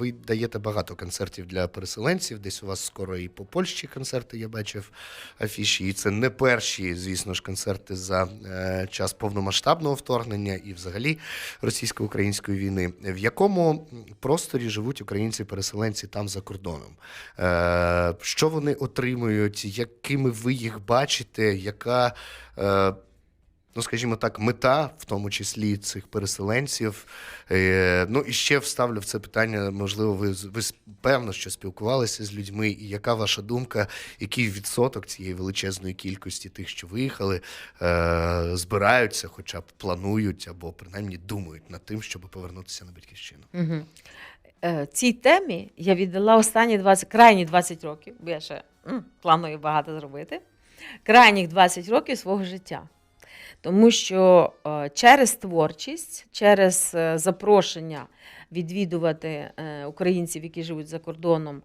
ви даєте багато концертів для переселенців. Десь у вас скоро і по Польщі концерти я бачив афіші. І це не перші, звісно ж, концерти за е, час повномасштабного вторгнення і взагалі російсько-української війни. В якому просторі живуть українці-переселенці там за кордоном? Е, що вони отримують? Якими ви їх бачите? Яка е, ну, скажімо так, мета, в тому числі цих переселенців. Е, ну і ще вставлю в це питання. Можливо, ви ви певно, що спілкувалися з людьми, і яка ваша думка, який відсоток цієї величезної кількості тих, що виїхали, е, збираються, хоча б планують або принаймні думають над тим, щоб повернутися на батьківщину? Угу. Цій темі я віддала останні 20, крайні 20 років, бо я ще м, планую багато зробити. Крайніх 20 років свого життя. Тому що е, через творчість, через е, запрошення відвідувати е, українців, які живуть за кордоном,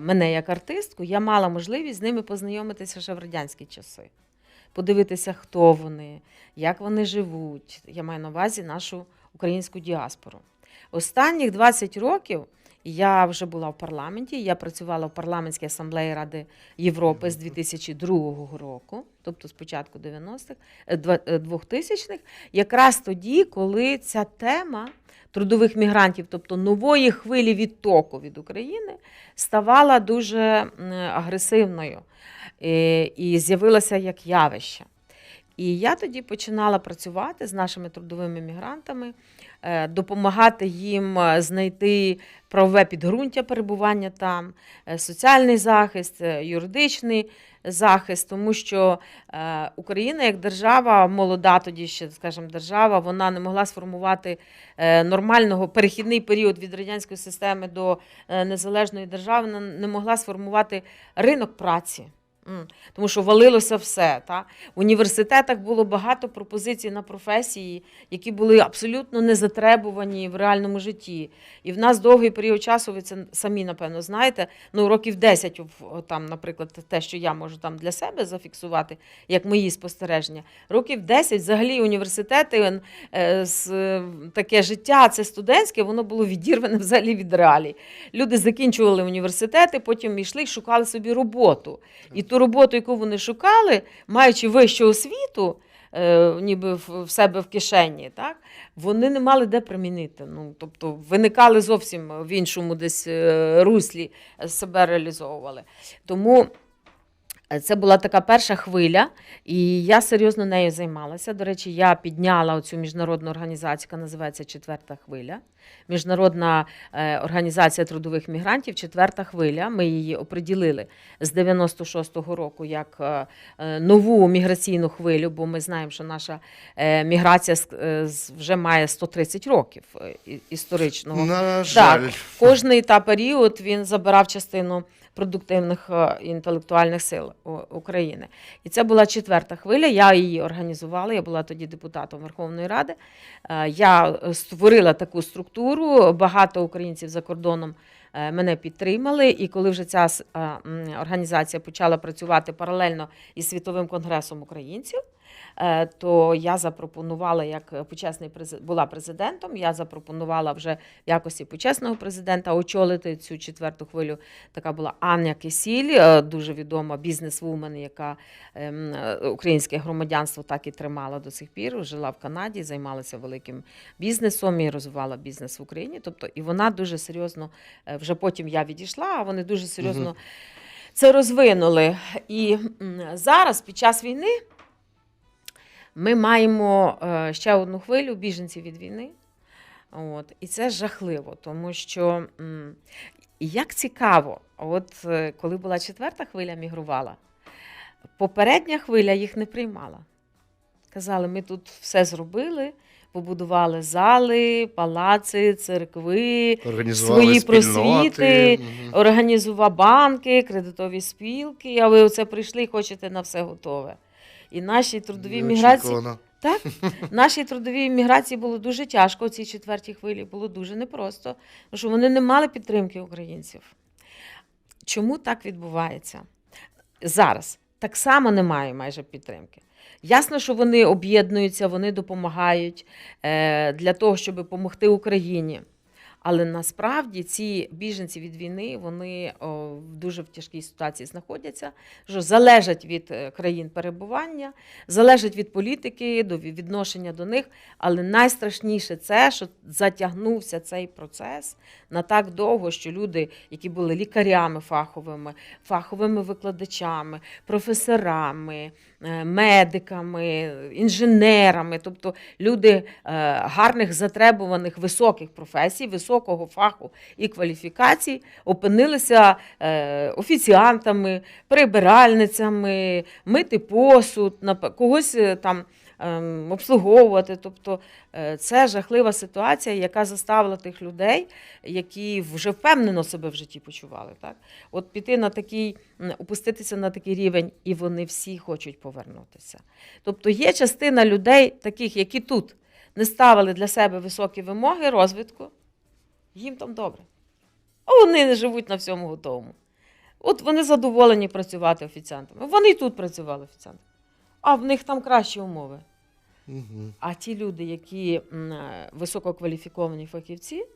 мене як артистку, я мала можливість з ними познайомитися ще в радянські часи. Подивитися, хто вони, як вони живуть. Я маю на увазі нашу українську діаспору. Останніх 20 років я вже була в парламенті. Я працювала в парламентській асамблеї Ради Європи з 2002 року, тобто з початку 90-х, е, два- е, 2000-х, якраз тоді, коли ця тема трудових мігрантів, тобто нової хвилі відтоку від України, ставала дуже агресивною е, і з'явилася як явище. І я тоді починала працювати з нашими трудовими мігрантами, е, допомагати їм е, знайти правове підґрунтя перебування там, е, соціальний захист, юридичний захист, тому що Україна як держава, молода тоді ще, скажімо, держава, вона не могла сформувати нормального перехідний період від радянської системи до незалежної держави, вона не могла сформувати ринок праці. Тому що валилося все. Та? В університетах було багато пропозицій на професії, які були абсолютно не затребувані в реальному житті. І в нас довгий період часу, ви це самі, напевно, знаєте, ну років 10, там, наприклад, те, що я можу там для себе зафіксувати, як мої спостереження. Років 10 взагалі університети, е, таке життя, це студентське, воно було відірване взагалі від реалій. Люди закінчували університети, потім йшли і шукали собі роботу. І ту роботу, яку вони шукали, маючи вищу освіту, е, ніби в, в себе в кишені, так, вони не мали де примінити. Ну, тобто виникали зовсім в іншому десь е, руслі, е, себе реалізовували. Тому це була така перша хвиля, і я серйозно нею займалася. До речі, я підняла цю міжнародну організацію, яка називається Четверта хвиля. Міжнародна е, організація трудових мігрантів, четверта хвиля. Ми її оприділили з 96-го року як е, е, нову міграційну хвилю, бо ми знаємо, що наша міграція вже має 130 років історичного. На жаль. Так, кожний та період він забирав частину продуктивних е, інтелектуальних сил України. І це була четверта хвиля. Я її організувала. Я була тоді депутатом Верховної Ради. Е, Я е, створила таку структуру. Багато українців за кордоном мене підтримали. І коли вже ця організація почала працювати паралельно із світовим конгресом українців. Е, То я запропонувала, як почесний презид- була президентом, я запропонувала вже в якості почесного президента очолити цю четверту хвилю. Така була Аня Кисіль, е, дуже відома бізнес-вумен, яка ем, е, українське громадянство так і тримала до сих пір. Жила в Канаді, займалася великим бізнесом і розвивала бізнес в Україні. Тобто, і вона дуже серйозно, е, вже потім я відійшла, а вони дуже серйозно це розвинули. І зараз, під час війни, ми маємо е, ще одну хвилю біженців від війни. От, і це жахливо, тому що як цікаво, от е, коли була четверта хвиля мігрувала, попередня хвиля їх не приймала. Казали, ми тут все зробили, побудували зали, палаци, церкви, свої просвіти, Мгм. організував банки, кредитові спілки, а ви оце прийшли і хочете на все готове. І наші трудові міграції, так, нашій трудовій міграції було дуже тяжко у цій четвертій хвилі, було дуже непросто, тому що вони не мали підтримки українців. Чому так відбувається? Зараз так само немає майже підтримки. Ясно, що вони об'єднуються, вони допомагають е, для того, щоб допомогти Україні. Але насправді ці біженці від війни вони в дуже в тяжкій ситуації знаходяться, що залежать від е, країн перебування, залежать від політики, до відношення до них. Але найстрашніше це, що затягнувся цей процес на так довго, що люди, які були лікарями фаховими, фаховими викладачами, професорами, е, медиками, інженерами, тобто люди е, гарних, затребуваних, високих професій, високого фаху і кваліфікацій, опинилися е, офіціантами, прибиральницями, мити посуд, когось е, там ем, обслуговувати. Тобто е, це жахлива ситуація, яка заставила тих людей, які вже впевнено себе в житті почували. Так? От піти на такий, опуститися на такий рівень, і вони всі хочуть повернутися. Тобто є частина людей, таких, які тут не ставили для себе високі вимоги розвитку, їм там добре. А вони не живуть на всьому готовому. От вони задоволені працювати офіціантами. Вони і тут працювали офіціантами. А в них там кращі умови. Угу. А ті люди, які е, висококваліфіковані фахівці,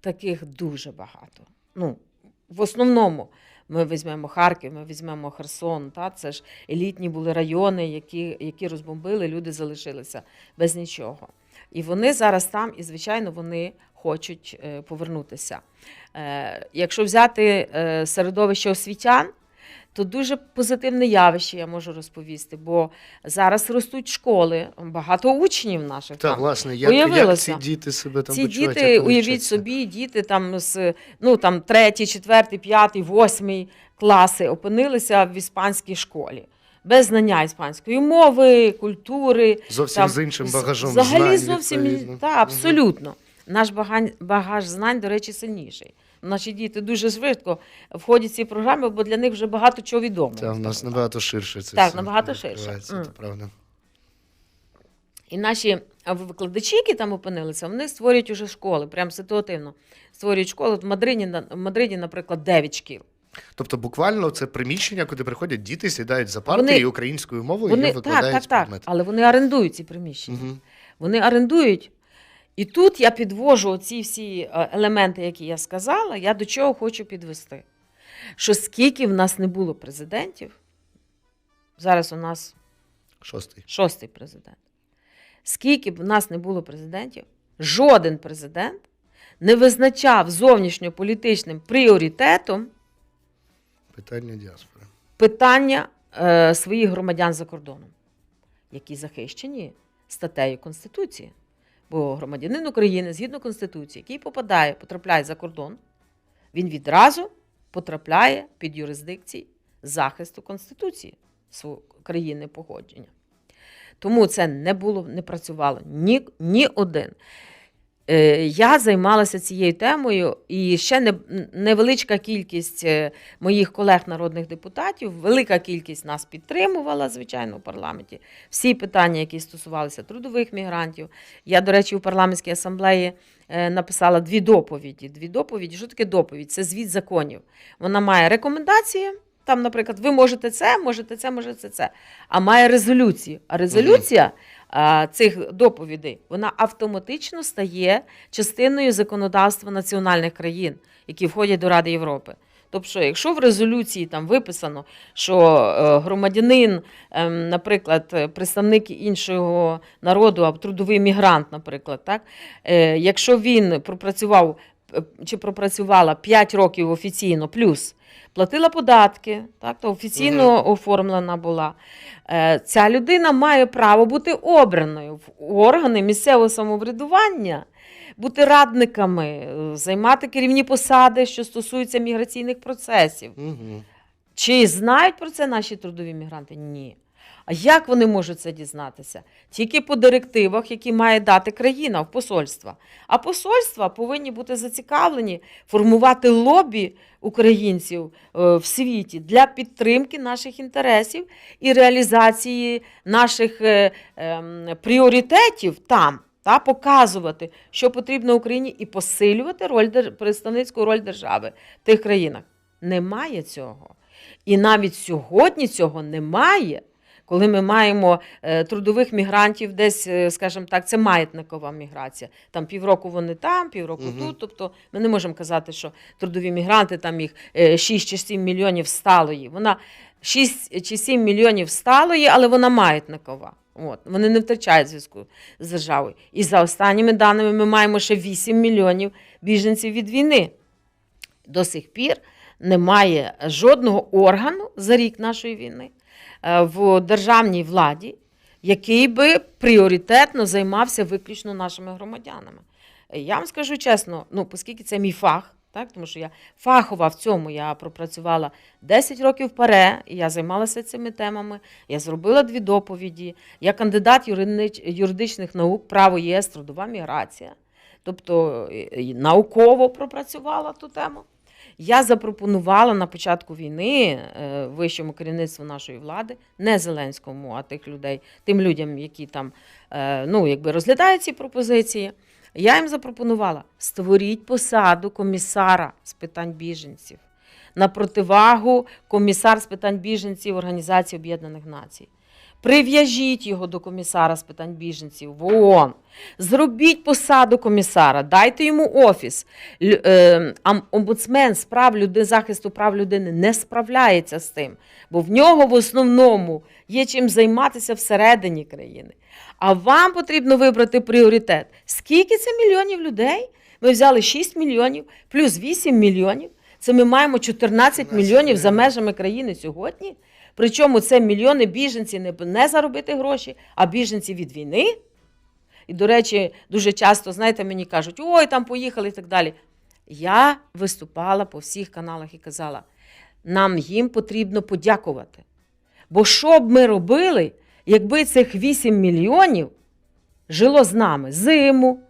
таких дуже багато. Ну, в основному ми візьмемо Харків, ми візьмемо Херсон. Та? Це ж елітні були райони, які, які розбомбили, люди залишилися без нічого. І вони зараз там, і, звичайно, вони хочуть е, повернутися. Е, якщо взяти е, середовище освітян, то дуже позитивне явище я можу розповісти, бо зараз ростуть школи, багато учнів наших Так, там. власне, як, як ці діти себе там Ці почувають? діти, як уявіть вчаться? собі, діти там з ну там третій, четвертий, п'ятий, восьмий класи опинилися в іспанській школі. Без знання іспанської мови, культури. Зовсім там, з іншим багажом Взагалі знань, зовсім та, абсолютно. Наш багаж знань, до речі, сильніший. Наші діти дуже швидко входять в ці програми, бо для них вже багато чого відомо. Та, в нас набагато ширше це Так, все набагато ширше. Це правда. І наші викладачі, які там опинилися, вони створюють уже школи, прям ситуативно. Створюють школи. От В Мадриді, в Мадриді, наприклад, 9 шкіл. Тобто, буквально це приміщення, куди приходять діти, сідають за парти Вони- і українською мовою Вони так, викладають так, так, предмет. але вони орендують ці приміщення. Угу. Вони орендують. І тут я підвожу ці всі е, елементи, які я сказала, я до чого хочу підвести. Що скільки в нас не було президентів, зараз у нас Шостий. шостий президент. Скільки б в нас не було президентів, жоден президент не визначав зовнішньополітичним пріоритетом Питання діаспори. питання е, своїх громадян за кордоном, які захищені статтею Конституції. Бо громадянин України, згідно Конституції, який попадає, потрапляє за кордон, він відразу потрапляє під юрисдикції захисту Конституції країни походження. Тому це не було, не працювало ні, ні один. Е, Я займалася цією темою, і ще невеличка кількість е, моїх колег народних депутатів, велика кількість нас підтримувала, звичайно, у парламенті. Всі питання, які стосувалися трудових мігрантів. Я, до речі, у парламентській асамблеї е, написала дві доповіді. Дві доповіді. Що таке доповідь? Це звіт законів. Вона має рекомендації. Там, наприклад, ви можете це, можете це, можете це. А має резолюцію. А резолюція цих доповідей вона автоматично стає частиною законодавства національних країн, які входять до Ради Європи. Тобто, якщо в резолюції там виписано, що е, громадянин, ем, наприклад, е, представник іншого народу, або трудовий мігрант, наприклад, так, е, якщо він пропрацював е, чи пропрацювала 5 років офіційно плюс, платила податки, так, то офіційно оформлена була. Е, Ця людина має право бути обраною в органи місцевого самоврядування, бути радниками, е, займати керівні посади, що стосуються міграційних процесів. Угу. Чи знають про це наші трудові мігранти? Ні. А як вони можуть це дізнатися? Тільки по директивах, які має дати країна в посольства. А посольства повинні бути зацікавлені формувати лобі українців е, в світі для підтримки наших інтересів і реалізації наших е, ем, пріоритетів там. Та показувати, що потрібно Україні, і посилювати роль представницьку роль держави в тих країнах. Немає цього. І навіть сьогодні цього немає, коли ми маємо е, трудових мігрантів, десь, е, скажімо так, це маятникова міграція. Там півроку вони там, півроку Мгм. тут. Тобто ми не можемо казати, що трудові мігранти там їх 6 чи 7 мільйонів сталої. Вона 6 чи 7 мільйонів сталої, але вона маятникова. От, вони не втрачають зв'язку з державою. І за останніми даними ми маємо ще 8 мільйонів біженців від війни. До сих пір немає жодного органу за рік нашої війни е, в державній владі, який би пріоритетно займався виключно нашими громадянами. Е, Я вам скажу чесно, ну, оскільки це мій фах, так, тому що я фахова в цьому, я пропрацювала 10 років ПАРЕ, я займалася цими темами, я зробила дві доповіді, я кандидат юридичних наук, право ЄС, трудова міграція. Тобто е, науково пропрацювала ту тему. Я запропонувала на початку війни е, вищому керівництву нашої влади, не Зеленському, а тих людей, тим людям, які там е, ну, якби розглядають ці пропозиції. Я їм запропонувала створіть посаду комісара з питань біженців на противагу комісар з питань біженців Організації Об'єднаних Націй. Прив'яжіть його до комісара з питань біженців в ООН. Зробіть посаду комісара, дайте йому офіс. Е, Омбудсмен з прав люди, захисту прав людини не справляється з тим, бо в нього в основному є чим займатися всередині країни. А вам потрібно вибрати пріоритет. Скільки це мільйонів людей? Ми взяли 6 мільйонів плюс 8 мільйонів. Це ми маємо 14 мільйонів за межами країни сьогодні. Причому це мільйони біженців не, заробити гроші, а біженці від війни. І, до речі, дуже часто, знаєте, мені кажуть, ой, там поїхали і так далі. Я виступала по всіх каналах і казала, нам їм потрібно подякувати. Бо що б ми робили, якби цих 8 мільйонів жило з нами зиму,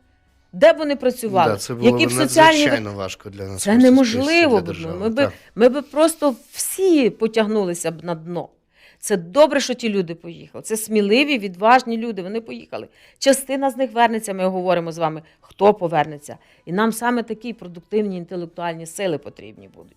де б вони працювали, Да, це було які б б соціальні надзвичайно важко для нас. це неможливо. б, для ну, держави. Ми би, ми би просто всі потягнулися б на дно. Це добре, що ті люди поїхали. Це сміливі, відважні люди. Вони поїхали. Частина з них вернеться. Ми говоримо з вами, хто повернеться. І нам саме такі продуктивні інтелектуальні сили потрібні будуть.